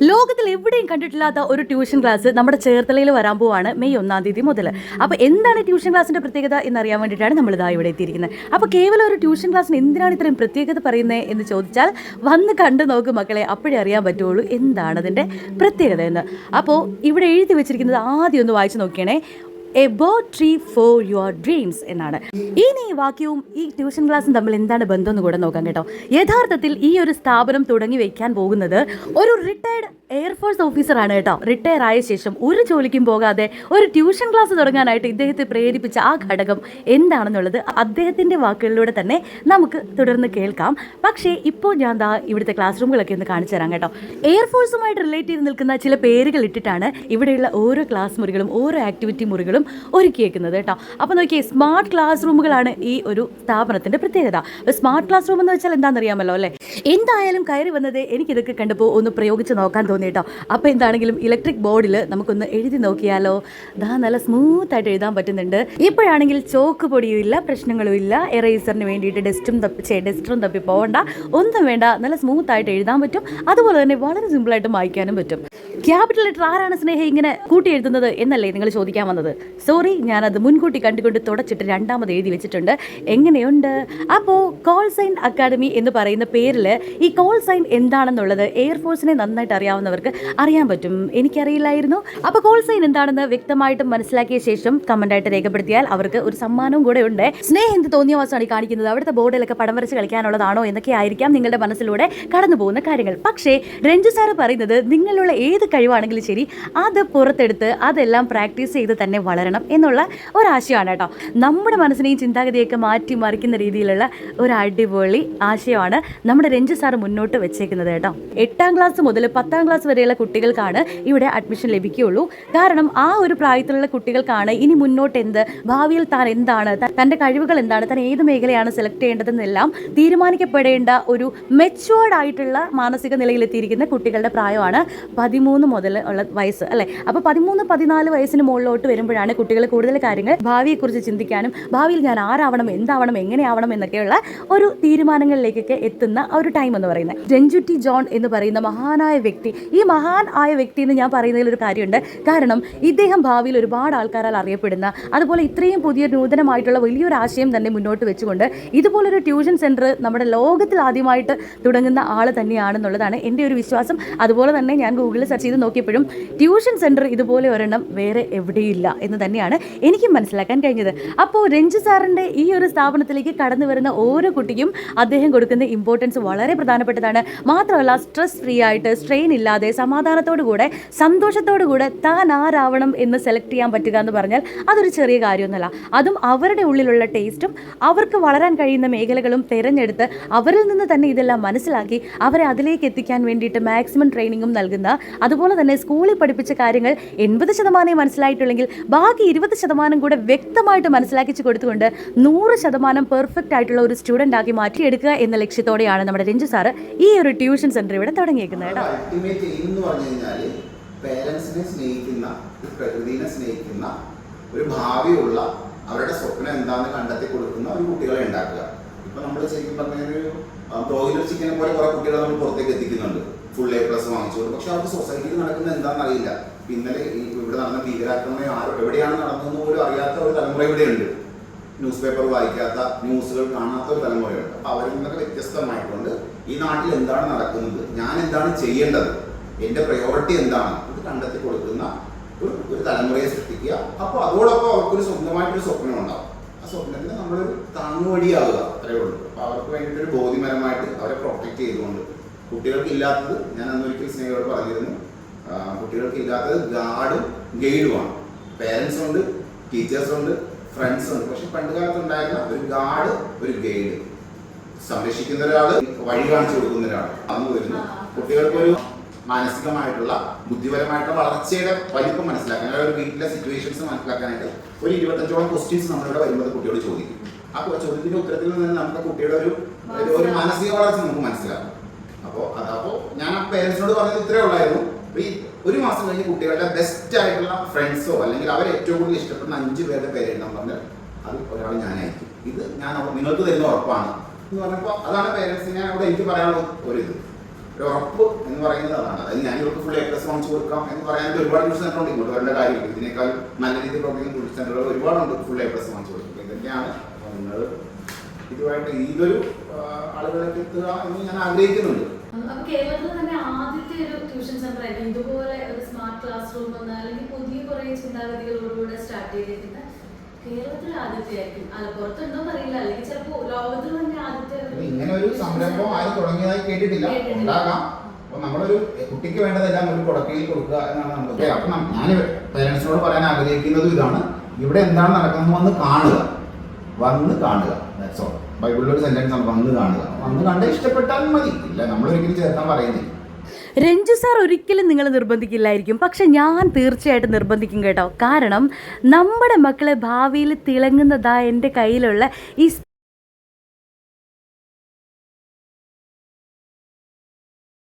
ലോകത്തിൽ എവിടെയും കണ്ടിട്ടില്ലാത്ത ഒരു ട്യൂഷൻ ക്ലാസ് നമ്മുടെ ചേർത്തലയിൽ വരാൻ പോവാണ് മെയ് ഒന്നാം തീയതി മുതൽ. അപ്പോൾ എന്താണ് ട്യൂഷൻ ക്ലാസ്സിന്റെ പ്രത്യേകത എന്നറിയാൻ വേണ്ടിയിട്ടാണ് നമ്മൾ ഇതാ ഇവിടെ എത്തിയിരിക്കുന്നത്. അപ്പോൾ കേവലം ഒരു ട്യൂഷൻ ക്ലാസ്സിന് എന്തിനാണ് ഇത്രയും പ്രത്യേകത പറയുന്നത് എന്ന് ചോദിച്ചാൽ വന്ന് കണ്ടു നോക്ക് മക്കളെ അപ്പോഴേ അറിയാൻ പറ്റുള്ളൂ എന്താണ് അതിന്റെ പ്രത്യേകത എന്ന്. അപ്പോൾ ഇവിടെ എഴുതി വെച്ചിരിക്കുന്നത് ആദ്യം ഒന്ന് വായിച്ചു നോക്കിയണേ. A bo tree for your dreams എന്നാണ്. ഇനി ഈ വാക്യവും ഈ ട്യൂഷൻ ക്ലാസ്സും തമ്മിൽ എന്താണ് ബന്ധം എന്ന് കൂടെ നോക്കാം കേട്ടോ. യഥാർത്ഥത്തിൽ ഈ ഒരു സ്ഥാപനം തുടങ്ങി വയ്ക്കാൻ പോകുന്നത് ഒരു റിട്ടയർഡ് എയർഫോഴ്സ് ഓഫീസറാണ് കേട്ടോ. റിട്ടയർ ആയ ശേഷം ഒരു ജോലിക്കും പോകാതെ ഒരു ട്യൂഷൻ ക്ലാസ് തുടങ്ങാനായിട്ട് ഇദ്ദേഹത്തെ പ്രേരിപ്പിച്ച ആ ഘടകം എന്താണെന്നുള്ളത് അദ്ദേഹത്തിന്റെ വാക്കുകളിലൂടെ തന്നെ നമുക്ക് തുടർന്ന് കേൾക്കാം. പക്ഷേ ഇപ്പോൾ ഞാൻ ദാ ഇവിടുത്തെ ക്ലാസ് റൂമുകളൊക്കെ ഒന്ന് കാണിച്ചു തരാം കേട്ടോ. എയർഫോഴ്സുമായിട്ട് റിലേറ്റ് ചെയ്ത് നിൽക്കുന്ന ചില പേരുകൾ ഇട്ടിട്ടാണ് ഇവിടെയുള്ള ഓരോ ക്ലാസ് മുറികളും ഓരോ ആക്ടിവിറ്റി മുറികളും ഒരുക്കിയേക്കുന്നത് കേട്ടോ. അപ്പോൾ നോക്കിയേ സ്മാർട്ട് ക്ലാസ് റൂമുകളാണ് ഈ ഒരു സ്ഥാപനത്തിന്റെ പ്രത്യേകത. സ്മാർട്ട് ക്ലാസ് റൂം എന്ന് വെച്ചാൽ എന്താണെന്നറിയാമല്ലോ അല്ലേ? എന്തായാലും കയറി വന്നത് എനിക്കിതൊക്കെ കണ്ടപ്പോൾ ഒന്ന് പ്രയോഗിച്ച് നോക്കാൻ തോന്നി കേട്ടോ അപ്പോൾ എന്താണെങ്കിലും ഇലക്ട്രിക് ബോർഡിൽ നമുക്കൊന്ന് എഴുതി നോക്കിയാലോ? ദാ നല്ല സ്മൂത്തായിട്ട് എഴുതാൻ പറ്റുന്നുണ്ട്. ഇപ്പോഴാണെങ്കിൽ ചോക്ക് പൊടിയും ഇല്ല പ്രശ്നങ്ങളും ഇല്ല. എറേസറിന് വേണ്ടിയിട്ട് ഡസ്റ്റും തപ്പി ഡസ്റ്ററും തപ്പി പോകണ്ട ഒന്നും വേണ്ട നല്ല സ്മൂത്തായിട്ട് എഴുതാൻ പറ്റും. അതുപോലെ തന്നെ വളരെ സിമ്പിളായിട്ട് വായിക്കാനും പറ്റും. ക്യാപിറ്റൽ ലെറ്റർ ആരാണ് സ്നേഹ ഇങ്ങനെ കൂട്ടി എഴുതുന്നത് എന്നല്ലേ നിങ്ങൾ ചോദിക്കാൻ വന്നത്? സോറി ഞാനത് മുൻകൂട്ടി കണ്ടുകൊണ്ട് തുടച്ചിട്ട് രണ്ടാമത് എഴുതി വെച്ചിട്ടുണ്ട്. എങ്ങനെയുണ്ട്? അപ്പോൾ കോൾ സൈൻ അക്കാഡമി എന്ന് പറയുന്ന പേരിൽ ഈ കോൾ സൈൻ എന്താണെന്നുള്ളത് എയർഫോഴ്സിനെ നന്നായിട്ട് അറിയാവുന്നവർക്ക് അറിയാൻ പറ്റും. എനിക്കറിയില്ലായിരുന്നു. അപ്പോൾ കോൾ സൈൻ എന്താണെന്ന് വ്യക്തമായിട്ടും മനസ്സിലാക്കിയ ശേഷം കമന്റായിട്ട് രേഖപ്പെടുത്തിയാൽ അവർക്ക് ഒരു സമ്മാനവും കൂടെ ഉണ്ട്. സ്നേഹം എന്ത് തോന്നിയ മാസമാണ് ഈ കാണിക്കുന്നത്? അവിടുത്തെ ബോർഡിലൊക്കെ പടം വരച്ച് കളിക്കാനുള്ളതാണോ എന്നൊക്കെ ആയിരിക്കാം നിങ്ങളുടെ മനസ്സിലൂടെ കടന്നു പോകുന്ന കാര്യങ്ങൾ. പക്ഷേ രഞ്ജു സാറ് പറയുന്നത് നിങ്ങളുള്ള ഏത് കഴിവാണെങ്കിലും ശരി അത് പുറത്തെടുത്ത് അതെല്ലാം പ്രാക്ടീസ് ചെയ്ത് തന്നെ വളരണം എന്നുള്ള ഒരാശയമാണ് കേട്ടോ. നമ്മുടെ മനസ്സിനെയും ചിന്താഗതിയൊക്കെ മാറ്റി മറിക്കുന്ന രീതിയിലുള്ള ഒരു അടിപൊളി ആശയമാണ് നമ്മുടെ രഞ്ജു സാറ് മുന്നോട്ട് വെച്ചേക്കുന്നത് കേട്ടോ. എട്ടാം ക്ലാസ് മുതൽ പത്താം ക്ലാസ് വരെയുള്ള കുട്ടികൾക്കാണ് ഇവിടെ അഡ്മിഷൻ ലഭിക്കുകയുള്ളൂ. കാരണം ആ ഒരു പ്രായത്തിലുള്ള കുട്ടികൾക്കാണ് ഇനി മുന്നോട്ട് എന്ത് ഭാവിയിൽ താൻ എന്താണ്? തന്റെ കഴിവുകൾ എന്താണ്? താൻ ഏത് മേഖലയാണ് സെലക്ട് ചെയ്യേണ്ടതെന്നെല്ലാം തീരുമാനിക്കപ്പെടേണ്ട ഒരു മെച്ചുവേർഡ് ആയിട്ടുള്ള മാനസിക നിലയിലെത്തിയിരിക്കുന്ന കുട്ടികളുടെ പ്രായമാണ് പതിമൂന്ന് മുതൽ ഉള്ള വയസ്സ് അല്ലേ? അപ്പോൾ പതിമൂന്ന് പതിനാല് വയസ്സിന് മുകളിലോട്ട് വരുമ്പോഴാണ് കുട്ടികൾ കൂടുതൽ കാര്യങ്ങൾ ഭാവിയെക്കുറിച്ച് ചിന്തിക്കാനും ഭാവിയിൽ ഞാൻ ആരാവണം എന്താവണം എങ്ങനെയാവണം എന്നൊക്കെയുള്ള ഒരു തീരുമാനങ്ങളിലേക്കൊക്കെ എത്തുന്ന ഒരു ടൈം എന്ന് പറയുന്നത്. രഞ്ജുറ്റി ജോൺ എന്ന് പറയുന്ന മഹാനായ വ്യക്തി ഈ മഹാൻ ആയ വ്യക്തി എന്ന് ഞാൻ പറയുന്നതിൽ ഒരു കാര്യമുണ്ട്. കാരണം ഇദ്ദേഹം ഭാവിയിൽ ഒരുപാട് ആൾക്കാരാൽ അറിയപ്പെടുന്ന അതുപോലെ ഇത്രയും പുതിയ നൂതനമായിട്ടുള്ള വലിയൊരു ആശയം തന്നെ മുന്നോട്ട് വെച്ചുകൊണ്ട് ഇതുപോലൊരു ട്യൂഷൻ സെന്റർ നമ്മുടെ ലോകത്തിൽ ആദ്യമായിട്ട് തുടങ്ങുന്ന ആൾ തന്നെയാണെന്നുള്ളതാണ് എന്റെ ഒരു വിശ്വാസം. അതുപോലെ തന്നെ ഞാൻ ഗൂഗിളിൽ സെർച്ച് ചെയ്ത് നോക്കിയപ്പോഴും ട്യൂഷൻ സെന്റർ ഇതുപോലെ ഒരെണ്ണം വേറെ എവിടെയില്ല എന്ന് തന്നെയാണ് എനിക്കും മനസ്സിലാക്കാൻ കഴിഞ്ഞത്. അപ്പോൾ രഞ്ജു സാറിന്റെ ഈ ഒരു സ്ഥാപനത്തിലേക്ക് കടന്നു വരുന്ന ഓരോ കുട്ടിക്കും അദ്ദേഹം കൊടുക്കുന്ന ഇമ്പോർട്ടൻസ് വളരെ പ്രധാനപ്പെട്ടതാണ്. മാത്രമല്ല സ്ട്രെസ് ഫ്രീ ആയിട്ട് സ്ട്രെയിൻ ഇല്ലാതെ സമാധാനത്തോടു കൂടെ സന്തോഷത്തോടു കൂടെ താൻ ആരാവണം എന്ന് സെലക്ട് ചെയ്യാൻ പറ്റുക എന്ന് പറഞ്ഞാൽ അതൊരു ചെറിയ കാര്യമൊന്നുമല്ല. അതും അവരുടെ ഉള്ളിലുള്ള ടേസ്റ്റും അവർക്ക് വളരാൻ കഴിയുന്ന മേഖലകളും തിരഞ്ഞെടുത്ത് അവരിൽ നിന്ന് തന്നെ ഇതെല്ലാം മനസ്സിലാക്കി അവരെ അതിലേക്ക് എത്തിക്കാൻ വേണ്ടിയിട്ട് മാക്സിമം ട്രെയിനിങ്ങും നൽകുന്ന അതുപോലെ തന്നെ സ്കൂളിൽ പഠിപ്പിച്ച കാര്യങ്ങൾ എൺപത് ശതമാനമേ മനസ്സിലായിട്ടുള്ളെങ്കിൽ ബാക്കി ഇരുപത് ശതമാനം കൂടെ വ്യക്തമായിട്ട് മനസ്സിലാക്കിച്ച് കൊടുത്തുകൊണ്ട് നൂറ് ശതമാനം പെർഫെക്റ്റ് ആയിട്ടുള്ള ഒരു സ്റ്റുഡന്റ് ആക്കി മാറ്റിയെടുക്കുക എന്ന ലക്ഷ്യത്തോടെയാണ് നമ്മുടെ രഞ്ജു സാറ് ഈ ഒരു ട്യൂഷൻ സെന്റർ ഇവിടെ തുടങ്ങിയേക്കുന്നത് കേട്ടോ. എന്ന് പറഞ്ഞു കഴിഞ്ഞാൽ പേരൻസിനെ സ്നേഹിക്കുന്ന ഒരു പ്രകൃതിനെ സ്നേഹിക്കുന്ന ഒരു ഭാവിയുള്ള അവരുടെ സ്വപ്നം എന്താണെന്ന് കണ്ടെത്തി കൊടുക്കുന്ന ഒരു കുട്ടികളെ ഉണ്ടാക്കുക. ഇപ്പൊ നമ്മൾ ശരിക്കും ഒരു ബ്രോയിലർ ചിക്കനെ പോലെ കുറെ കുട്ടികളെ നമ്മൾ പുറത്തേക്ക് എത്തിക്കുന്നുണ്ട്. ഫുൾ എ പ്ലസ് വാങ്ങിച്ചു. പക്ഷെ അവർക്ക് സൊസൈറ്റിയിൽ നടക്കുന്നത് എന്താണെന്ന് അറിയില്ല. ഇന്നലെ ഇവിടെ നടന്ന ഭീകരാക്രമണം ആരോ എവിടെയാണ് നടന്നതെന്ന് പോലും അറിയാത്ത ഒരു തലമുറ ഇവിടെയുണ്ട്. ന്യൂസ് പേപ്പർ വായിക്കാത്ത ന്യൂസുകൾ കാണാത്ത ഒരു തലമുറയുണ്ട്. അപ്പൊ അവരിൽ നിന്നൊക്കെ വ്യത്യസ്തമായിക്കൊണ്ട് ഈ നാട്ടിൽ എന്താണ് നടക്കുന്നത്? ഞാൻ എന്താണ് ചെയ്യേണ്ടത്? എന്റെ പ്രയോറിറ്റി എന്താണ്? ഇത് കണ്ടെത്തി കൊടുക്കുന്ന ഒരു ഒരു തലമുറയെ സൃഷ്ടിക്കുക. അപ്പോൾ അതോടൊപ്പം അവർക്കൊരു സ്വന്തമായിട്ടൊരു സ്വപ്നം ഉണ്ടാവും. ആ സ്വപ്നത്തിന് നമ്മളൊരു താങ്ങുവടിയാവുക അത്രയേ ഉള്ളൂ. അപ്പോൾ അവർക്ക് വേണ്ടിയിട്ട് ഒരു ബോധ്യപരമായിട്ട് അവരെ പ്രൊട്ടക്ട് ചെയ്തുകൊണ്ട്. കുട്ടികൾക്ക് ഇല്ലാത്തത് ഞാൻ അന്നൊരിക്കൽ സ്നേഹിയോട് പറഞ്ഞിരുന്നു. കുട്ടികൾക്ക് ഇല്ലാത്തത് ഗാർഡും ഗൈഡുമാണ് പേരൻസ് ഉണ്ട് ടീച്ചേഴ്സ് ഉണ്ട് ഫ്രണ്ട്സ് ഉണ്ട്. പക്ഷെ പണ്ട് കാലത്ത് ഉണ്ടായിരുന്ന ഒരു ഗാർഡ് ഒരു ഗൈഡ് സംരക്ഷിക്കുന്ന ഒരാൾ വഴി കാണിച്ചു കൊടുക്കുന്ന ഒരാൾ അന്ന് വരുന്നു കുട്ടികൾക്കൊരു മാനസികമായിട്ടുള്ള ബുദ്ധിപരമായിട്ടുള്ള വളർച്ചയുടെ വലിപ്പം മനസ്സിലാക്കാൻ അതായത് ഒരു വീട്ടിലെ സിറ്റുവേഷൻസ് മനസ്സിലാക്കാനായിട്ട് ഒരു ഇരുപത്തഞ്ചോളം ക്വസ്റ്റ്യൻസ് നമ്മളിവിടെ വരുമ്പോൾ കുട്ടിയോട് ചോദിക്കും. ആ ചോദ്യത്തിന്റെ ഉത്തരത്തിൽ നിന്ന് നമുക്ക് കുട്ടിയുടെ ഒരു ഒരു- മാനസിക വളർച്ച നമുക്ക് മനസ്സിലാക്കും അപ്പോൾ അതപ്പോൾ ഞാൻ ആ പേരൻസിനോട് പറഞ്ഞത് ഇത്രേ ഉള്ളായിരുന്നു. ഈ ഒരു മാസം കഴിഞ്ഞ് കുട്ടികളുടെ ബെസ്റ്റ് ആയിട്ടുള്ള ഫ്രണ്ട്സോ അല്ലെങ്കിൽ അവർ ഏറ്റവും കൂടുതൽ ഇഷ്ടപ്പെടുന്ന അഞ്ച് പേരുടെ പേര് എഴുതാൻ പറഞ്ഞാൽ അത് ഒരാൾ ഞാനായിരിക്കും. ഇത് ഞാൻ നിങ്ങൾക്ക് തരുന്ന ഉറപ്പാണ്. എന്ന് പറഞ്ഞപ്പോൾ അതാണ് പേരൻസിനെ അവിടെ എനിക്ക് പറയാനുള്ള ഒരു ഇത്. ഒരു ഉറപ്പ് എന്ന് പറയുന്നതാണ്. അതാണ് അതായത് ഞാൻ ഇവർക്ക് ഫുൾ എ പ്ലസ് വാങ്ങിച്ചു കൊടുക്കാം എന്ന് പറയാനായിട്ട് ഒരുപാട് ന്യൂസ് സെന്റർ ഉണ്ട്. ഇങ്ങോട്ട് വരേണ്ട കാര്യമില്ല. ഇതിനേക്കാൾ നല്ല രീതിയിൽ പ്രവർത്തിക്കുന്ന ന്യൂസ് സെന്ററുകൾ ഒരുപാടുണ്ട് ഫുൾ എ പ്ലസ് വാങ്ങിച്ചു കൊടുക്കുക ഇതൊക്കെയാണ് അപ്പോൾ നിങ്ങൾ ഇതുമായിട്ട് ഇതൊരു ആളുകളിലേക്ക് എത്തുക എന്ന് ഞാൻ ആഗ്രഹിക്കുന്നുണ്ട്. അപ്പൊ കേരളത്തിൽ തന്നെ ആദ്യത്തെ ഒരു ട്യൂഷൻ സെന്റർ ആയിരിക്കും. ഇതുപോലെ ഒരു സ്മാർട്ട് ക്ലാസ് റൂം വന്ന അല്ലെങ്കിൽ പുതിയ കുറെ ചിന്താഗതികളോടുകൂടെ സ്റ്റാർട്ട് ചെയ്തിരിക്കുന്ന കേരളത്തിൽ ആദ്യത്തെ ആയിരിക്കും. അല്ല പുറത്തുണ്ടോ എന്നറിയില്ല അല്ലെങ്കിൽ ചിലപ്പോ ലോകത്തിൽ തന്നെ ആദ്യത്തെ ഒരു സംരംഭം ആരും തുടങ്ങിയതായി കേട്ടിട്ടില്ല. ഉണ്ടാകാം. അപ്പൊ നമ്മളൊരു കുട്ടിക്ക് വേണ്ടതെല്ലാം ഒരു കുടക്കയിൽ കൊടുക്കുക എന്നാണ് നമ്മൾ അപ്പൊ ഞാൻ പേരൻസിനോട് പറയാൻ ആഗ്രഹിക്കുന്നതും ഇതാണ്. ഇവിടെ എന്താണ് നടക്കുന്നത് വന്ന് കാണുക. വന്ന് കാണുക. ദാറ്റ്സ് ഓൾ ബൈബിളിൽ ഒരു സെന്റൻസ് ആണ് വന്ന് കാണുക. വന്ന് കണ്ട് ഇഷ്ടപ്പെട്ടാൽ മതി. ഇല്ല നമ്മളൊരിക്കലും ചേർത്താൻ പറയുന്നില്ല. രഞ്ജു സാർ ഒരിക്കലും നിങ്ങൾ നിർബന്ധിക്കില്ലായിരിക്കും. പക്ഷെ ഞാൻ തീർച്ചയായിട്ടും നിർബന്ധിക്കും കേട്ടോ. കാരണം നമ്മുടെ മക്കളെ ഭാവിയിൽ തിളങ്ങുന്നതാ എന്റെ കയ്യിലുള്ള ഈ